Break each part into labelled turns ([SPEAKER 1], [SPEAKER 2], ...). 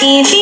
[SPEAKER 1] की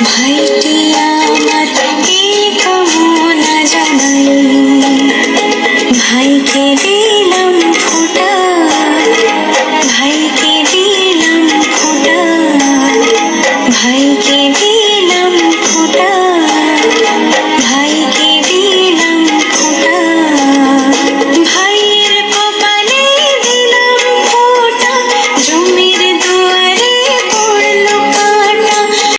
[SPEAKER 1] ভাইটি আমার কি কামনা জানাই ভাইকে দিলাম ফোটা।